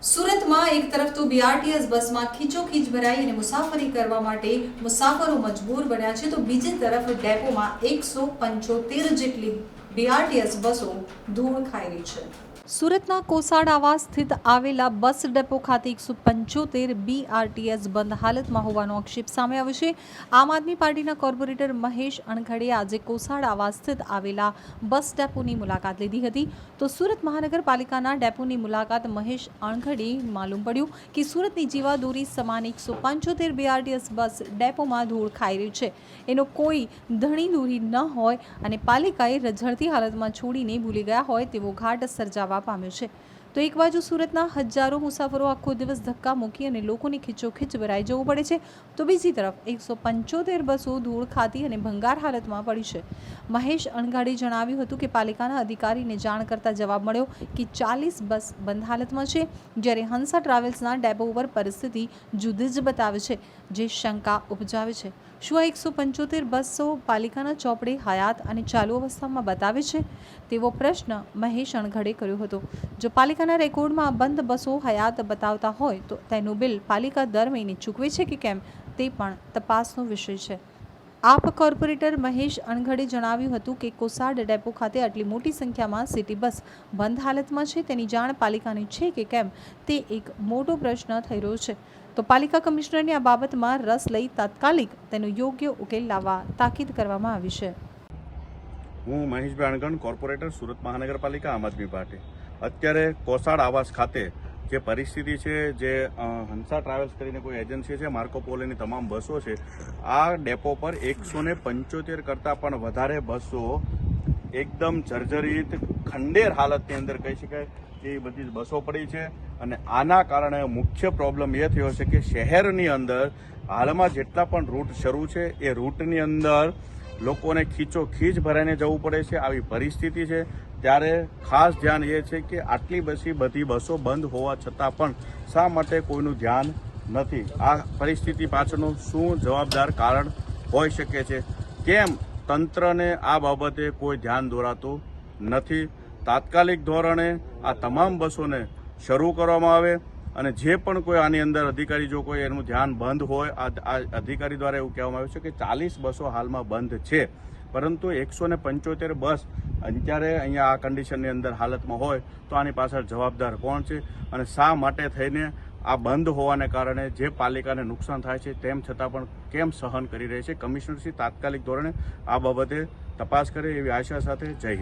સુરતમાં એક તરફ તો બીઆરટીએસ બસમાં ખીચોખીચ ભરાઈ અને મુસાફરી કરવા માટે મુસાફરો મજબૂર બન્યા છે, તો બીજી તરફ ડેપોમાં એકસો પંચોતેર જેટલી બીઆરટીએસ બસો ધૂળ ખાઈ રહી છે. સુરતના કોસાડ સ્થિત આવેલા બસ ડેપો ખાતે એકસો પંચોતેર બીઆરટીએસ બંધ હાલતમાં હોવાનો આક્ષેપ સામે આવ્યો છે. આમ આદમી પાર્ટીના કોર્પોરેટર મહેશ અણઘડે આજે કોસાડ સ્થિત આવેલા બસ ડેપોની મુલાકાત લીધી હતી. તો સુરત મહાનગરપાલિકાના ડેપોની મુલાકાત મહેશ અણઘડે માલુમ પડ્યું કે સુરતની જીવાદોરી સમાન એકસો પંચોતેર બીઆરટીએસ બસ ડેપોમાં ધૂળ ખાઈ રહ્યું છે. એનો કોઈ ધણી દૂરી ન હોય અને પાલિકાએ રઝળતી હાલતમાં છોડીને ભૂલી ગયા હોય તેવો ઘાટ સર્જાવા પામ્યો છે. તો એક બાજુ સુરતના હજારો મુસાફરો આખો દિવસ ધક્કા મૂકી અને લોકોની ખીચોખીચ ભરાઈ જવું પડે છે, તો બીજી તરફ એકસો પંચોતેર બસો ધૂળ ખાતી અને ભંગાર હાલતમાં પડી છે. મહેશ અણઘાડે જણાવ્યું હતું કે પાલિકાના અધિકારીને જાણ કરતા જવાબ મળ્યો કે ચાલીસ બસ બંધ હાલતમાં છે, જ્યારે હંસા ટ્રાવેલ્સના ડેપો ઉપર પરિસ્થિતિ જુદી જ બતાવે છે, જે શંકા ઉપજાવે છે. શું આ એકસો પંચોતેર બસો પાલિકાના ચોપડે હયાત અને ચાલુ અવસ્થામાં બતાવે છે? તેવો પ્રશ્ન મહેશ અણઘડે કર્યો હતો. જો પાલિકાના રેકોર્ડમાં બંધ બસો હયાત બતાવતા હોય તો તેનું બિલ પાલિકા દર મહિને ચૂકવે છે કે કેમ તે પણ તપાસનો વિષય છે. આપ કોર્પોરેટર મહેશ અણઘડે જણાવ્યું હતું કે કોસાડ ડેપો ખાતે આટલી મોટી સંખ્યામાં સિટી બસ બંધ હાલતમાં છે. તેની જાણ પાલિકાને છે કે કેમ તે એક મોટો પ્રશ્ન થઈ રહ્યો છે. તો પાલિકા કમિશનરની આ બાબતમાં રસ લઈ તાત્કાલિક તેનો યોગ્ય ઉકેલ લાવવા તાકીદ કરવામાં આવી છે. હું મહેશભાઈ અણગણ કોર્પોરેટર, સુરત મહાનગરપાલિકા, આમ આદમી પાર્ટી. અત્યારે કોસાડ આવાસ ખાતે જે પરિસ્થિતિ છે, જે હંસા ટ્રાવેલ્સ કરીને કોઈ એજન્સી છે માર્કોપોલોની તમામ બસો છે, આ ડેપો પર એકસો ને પંચોતેર કરતાં પણ વધારે બસો એકદમ જર્જરિત ખંડેર હાલતની અંદર કહી શકાય એ બધી બસો પડી છે અને આના કારણે મુખ્ય પ્રોબ્લેમ એ થયો છે કે શહેરની અંદર હાલમાં જેટલા પણ રૂટ શરૂ છે, એ રૂટની અંદર લોકોને ખીચો ખીચ ભરાઈને જવું પડે છે. આવી પરિસ્થિતિ છે. ત્યારે ખાસ ધ્યાન એ છે કે આટલી બસી બધી બસો બંધ હોવા છતાં પણ શા માટે કોઈનું ધ્યાન નથી? આ પરિસ્થિતિ પાછળનું શું જવાબદાર કારણ હોઈ શકે છે? કેમ તંત્રને આ બાબતે કોઈ ધ્યાન દોરાતું નથી? તાત્કાલિક ધોરણે આ તમામ બસોને શરૂ કરવામાં આવે. અને જે પણ કોઈ આની અંદર અધિકારી જો કોઈ એનું ધ્યાન બંધ હોય, આ અધિકારી દ્વારા એવું કહેવામાં આવ્યું છે કે ચાલીસ બસો હાલમાં બંધ છે. પરંતુ એકસો ને પંચોતેર બસ અત્યારે અહીંયા આ કન્ડિશનની અંદર હાલતમાં હોય, તો આની પાછળ જવાબદાર કોણ છે? અને શા માટે થઈને આ બંધ હોવાને કારણે જે પાલિકાને નુકસાન થાય છે, તેમ છતાં પણ કેમ સહન કરી રહી છે? કમિશનરશ્રી તાત્કાલિક ધોરણે આ બાબતે તપાસ કરે એવી આશા સાથે જય હિન્દ.